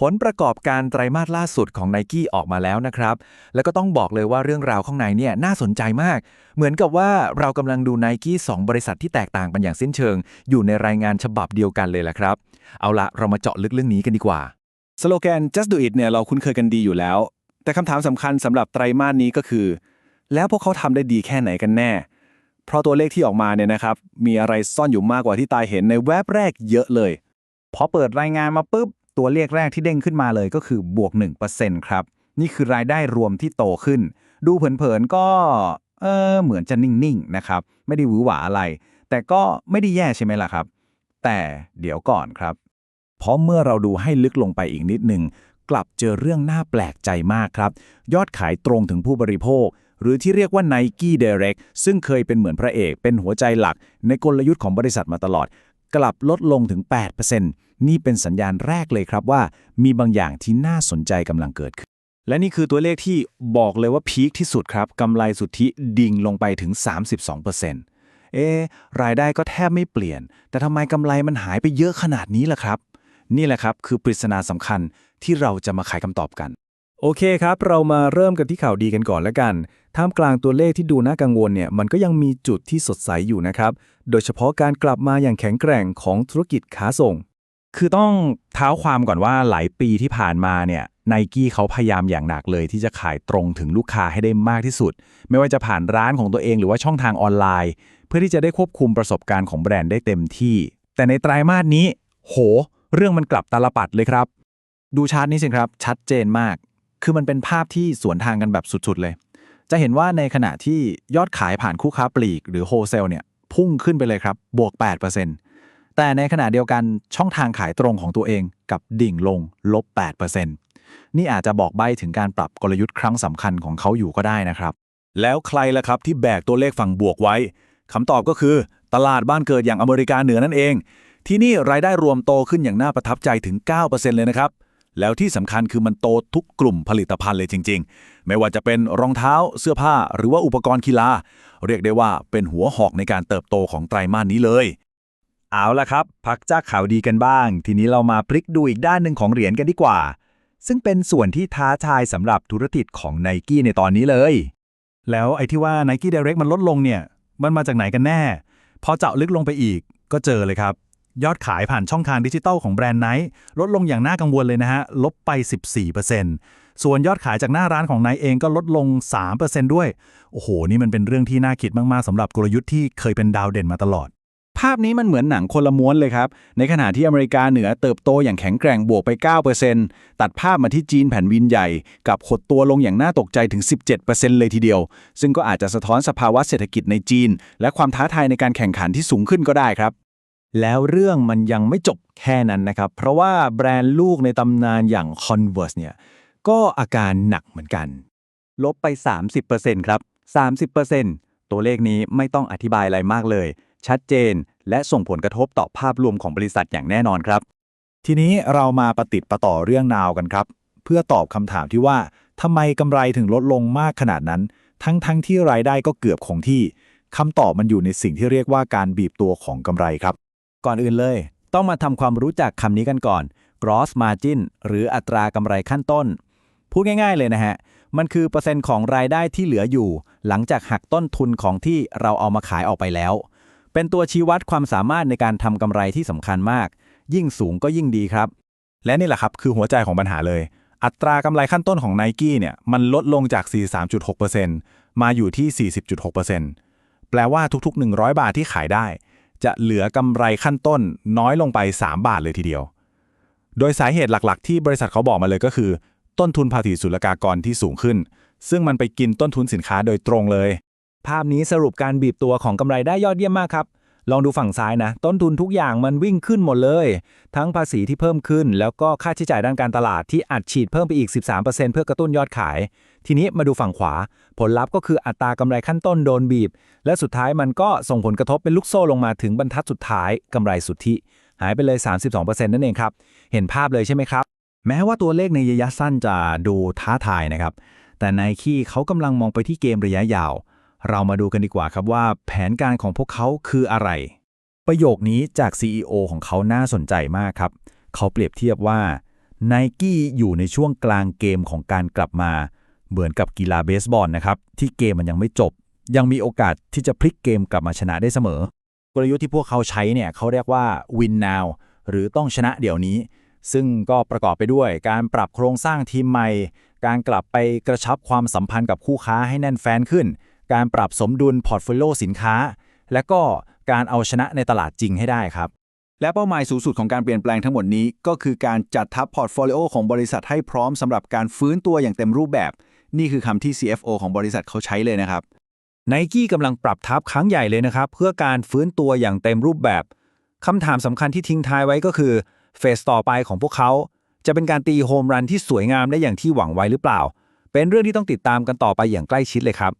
ผลประกอบการไตรมาสล่าสุดของ n นกี้ออกมาแล้วนะครับ แล้วก็ต้องบอกเลยว่าเรื่องราวข้างในเนี่ยน่าสนใจมาก เหมือนกับว่าเรากำลังดู n นกี้สองบริษัทที่แตกต่างกันอย่างสิ้นเชิง อยู่ในรายงานฉบับเดียวกันเลยแหละครับ เอาละเรามาเจาะลึกเรื่องนี้กันดีกว่า สโลแกน just do it เนี่ยเราคุ้นเคยกันดีอยู่แล้ว แต่คำถามสำคัญสำหรับไตรมาสนี้ก็คือ แล้วพวกเขาทำได้ดีแค่ไหนกันแน่ เพราะตัวเลขที่ออกมาเนี่ยนะครับมีอะไรซ่อนอยู่มากกว่าที่ตายเห็นในแวบแรกเยอะเลยพอเปิดรายงานมาปุ๊บ ตัวเลขแรกที่เด้งขึ้นมาเลยก็คือบวก 1%ครับ นี่คือรายได้รวมที่โตขึ้น ดูเผินๆก็เออเหมือนจะนิ่งๆนะครับ ไม่ได้หวือหวาอะไร แต่ก็ไม่ได้แย่ใช่ไหมล่ะครับ แต่เดี๋ยวก่อนครับ เพราะเมื่อเราดูให้ลึกลงไปอีกนิดหนึ่งกลับเจอเรื่องน่าแปลกใจมากครับ ยอดขายตรงถึงผู้บริโภค หรือที่เรียกว่า Nike Direct ซึ่งเคยเป็นเหมือนพระเอก เป็นหัวใจหลัก ในกลยุทธ์ของบริษัทมาตลอด กลับลดลงถึง 8%นี่เป็นสัญญาณแรกเลยครับว่า มีบางอย่างที่น่าสนใจกำลังเกิดขึ้น และนี่คือตัวเลขที่บอกเลยว่าพีคที่สุดครับกำไรสุทธิดิ่งลงไปถึง 32%เอ๊ะรายได้ก็แทบไม่เปลี่ยน แต่ทำไมกำไรมันหายไปเยอะขนาดนี้ล่ะครับ นี่แหละครับคือปริศนาสำคัญที่เราจะมาไขคำตอบกัน โอเคครับ เรามาเริ่มกันที่ข่าวดีกันก่อนแล้วกัน ท่ามกลางตัวเลขที่ดูน่ากังวลเนี่ยมันก็ยังมีจุดที่สดใสอยู่นะครับ โดยเฉพาะการกลับมาอย่างแข็งแกร่งของธุรกิจค้าส่ง คือต้องเท้าความก่อนว่าหลายปีที่ผ่านมาเนี่ยไนกี้เขาพยายามอย่างหนักเลย ที่จะขายตรงถึงลูกค้าให้ได้มากที่สุด ไม่ว่าจะผ่านร้านของตัวเองหรือว่าช่องทางออนไลน์ เพื่อที่จะได้ควบคุมประสบการณ์ของแบรนด์ได้เต็มที่ แต่ในไตรามาสนี้ โห เรื่องมันกลับตาลปัดเลยครับ ดูชาร์ตนี้สิครับ ชัดเจนมาก คือมันเป็นภาพที่สวนทางกันแบบสุดๆเลย จะเห็นว่าในขณะที่ยอดขายผ่านคู่ค้าปลีกหรือโฮเซลเนี่ยพุ่งขึ้นไปเลยครับบวก 8%แต่ในขณะเดียวกันช่องทางขายตรงของตัวเองกับดิ่งลงลบ 8%นี่อาจจะบอกใบถึงการปรับกลยุทธ์ครั้งสำคัญของเขาอยู่ก็ได้นะครับ แล้วใครล่ะครับที่แบกตัวเลขฝั่งบวกไว้คำตอบก็คือ ตลาดบ้านเกิดอย่างอเมริกาเหนือนั่นเอง ที่นี่รายได้รวมโตขึ้นอย่างน่าประทับใจถึง 9%เลยนะครับ แล้วที่สำคัญคือมันโตทุกกลุ่มผลิตภัณฑ์เลยจริง ๆ ไม่ว่าจะเป็นรองเท้าเสื้อผ้าหรือว่าอุปกรณ์กีฬา เรียกได้ว่าเป็นหัวหอกในการเติบโตของไตรมาสนี้เลย เอาละครับ พักจากข่าวดีกันบ้าง ทีนี้เรามาพลิกดูอีกด้านหนึ่งของเหรียญกันดีกว่า ซึ่งเป็นส่วนที่ท้าทายสำหรับธุรกิจของไนกี้ในตอนนี้เลย แล้วไอ้ที่ว่า Nike Direct มันลดลงเนี่ยมันมาจากไหนกันแน่ พอเจาะลึกลงไปอีกก็เจอเลยครับ ยอดขายผ่านช่องทางดิจิทัลของแบรนด์ไนท์ลดลงอย่างน่ากังวลเลยนะฮะ ลบไป 14%ส่วนยอดขายจากหน้าร้านของไนท์เองก็ลดลง 3%ด้วย โอ้โห นี่มันเป็นเรื่องที่น่าคิดมาก ๆสำหรับกลยุทธ์ที่เคยเป็นดาวเด่นมาตลอด ภาพนี้มันเหมือนหนังคนละม้วนเลยครับ ในขณะที่อเมริกาเหนือเติบโตอย่างแข็งแกร่งบวกไป 9%ตัดภาพมาที่จีนแผ่นวินใหญ่ กับหดตัวลงอย่างน่าตกใจถึง 17%เลยทีเดียว ซึ่งก็อาจจะสะท้อนสภาวะเศรษฐกิจในจีน และความท้าทายในการแข่งขันที่สูงขึ้นก็ได้ครับ แล้วเรื่องมันยังไม่จบแค่นั้นนะครับ เพราะว่าแบรนด์ลูกในตำนานอย่าง Converse เนี่ย ก็อาการหนักเหมือนกัน ลบไป 30%ครับ 30%ตัวเลขนี้ไม่ต้องอธิบายอะไรมากเลย ชัดเจน และส่งผลกระทบต่อภาพรวมของบริษัทอย่างแน่นอนครับ ทีนี้เรามาประติดประต่อเรื่องนาวกันครับ เพื่อตอบคำถามที่ว่าทำไมกำไรถึงลดลงมากขนาดนั้น ทั้งทั้งที่รายได้ก็เกือบคงที่คำตอบมันอยู่ในสิ่งที่เรียกว่าการบีบตัวของกำไรครับ ก่อนอื่นเลย ต้องมาทำความรู้จักคำนี้กันก่อน gross margin หรืออัตรากำไรขั้นต้น พูดง่ายๆเลยนะฮะ มันคือเปอร์เซ็นต์ของรายได้ที่เหลืออยู่ หลังจากหักต้นทุนของที่เราเอามาขายออกไปแล้ว เป็นตัวชี้วัดความสามารถในการทำกำไรที่สำคัญมาก ยิ่งสูงก็ยิ่งดีครับ และนี่แหละครับคือหัวใจของปัญหาเลย อัตรากำไรขั้นต้นของ n i กี้เนี่ยมันลดลงจาก 43.6%มาอยู่ที่ 40.6%แปลว่าทุกๆ 100 บาทที่ขายได้ จะเหลือกำไรขั้นต้นน้อยลงไป 3 บาทเลยทีเดียว โดยสาเหตุหลักๆ ที่บริษัทเขาบอกมาเลยก็คือ ต้นทุนภาษีศุลกากรที่สูงขึ้น ซึ่งมันไปกินต้นทุนสินค้าโดยตรงเลย ภาพนี้สรุปการบีบตัวของกำไรได้ยอดเยี่ยมมากครับ ลองดูฝั่งซ้ายนะ ต้นทุนทุกอย่างมันวิ่งขึ้นหมดเลย ทั้งภาษีที่เพิ่มขึ้น แล้วก็ค่าใช้จ่ายด้านการตลาดที่อัดฉีดเพิ่มไปอีก 13%เพื่อกระตุ้นยอดขาย ทีนี้มาดูฝั่งขวา ผลลัพธ์ก็คืออัตรากำไรขั้นต้นโดนบีบ และสุดท้ายมันก็ส่งผลกระทบเป็นลูกโซ่ลงมาถึงบรรทัดสุดท้ายกำไรสุทธิ หายไปเลย 32%นั่นเองครับเห็นภาพเลยใช่ไหมครับ แม้ว่าตัวเลขในระยะสั้นจะดูท้าทายนะครับแต่ไนกี้เขากำลังมองไปที่เกมระยะยาว เรามาดูกันดีกว่าครับว่าแผนการของพวกเขาคืออะไร ประโยคนี้จาก CEO ของเขาน่าสนใจมากครับ เขาเปรียบเทียบว่าไนกี้อยู่ในช่วงกลางเกมของการกลับมา เหมือนกับกีฬาเบสบอลนะครับ ที่เกมมันยังไม่จบ ยังมีโอกาสที่จะพลิกเกมกลับมาชนะได้เสมอ กลยุทธ์ที่พวกเขาใช้เนี่ยเขาเรียกว่า win now หรือต้องชนะเดี๋ยวนี้ ซึ่งก็ประกอบไปด้วยการปรับโครงสร้างทีมใหม่ การกลับไปกระชับความสัมพันธ์กับคู่ค้าให้แน่นแฟนขึ้น การปรับสมดุลพอร์ตโฟลิโอสินค้า และก็การเอาชนะในตลาดจริงให้ได้ครับ และเป้าหมายสูงสุดของการเปลี่ยนแปลงทั้งหมดนี้ ก็คือการจัดทัพพอร์ตโฟลิโอของบริษัทให้พร้อมสำหรับการฟื้นตัวอย่างเต็มรูปแบบ นี่คือคำที่ CFO ของบริษัทเขาใช้เลยนะครับไนกี้กำลังปรับทัพครั้งใหญ่เลยนะครับ เพื่อการฟื้นตัวอย่างเต็มรูปแบบคำถามสำคัญที่ทิ้งท้ายไว้ก็คือเฟสต่อไปของพวกเขาจะเป็นการตีโฮมรันที่สวยงามได้อย่างที่หวังไว้หรือเปล่า เป็นเรื่องที่ต้องติดตามกันต่อไปอย่างใกล้ชิดเลยครับ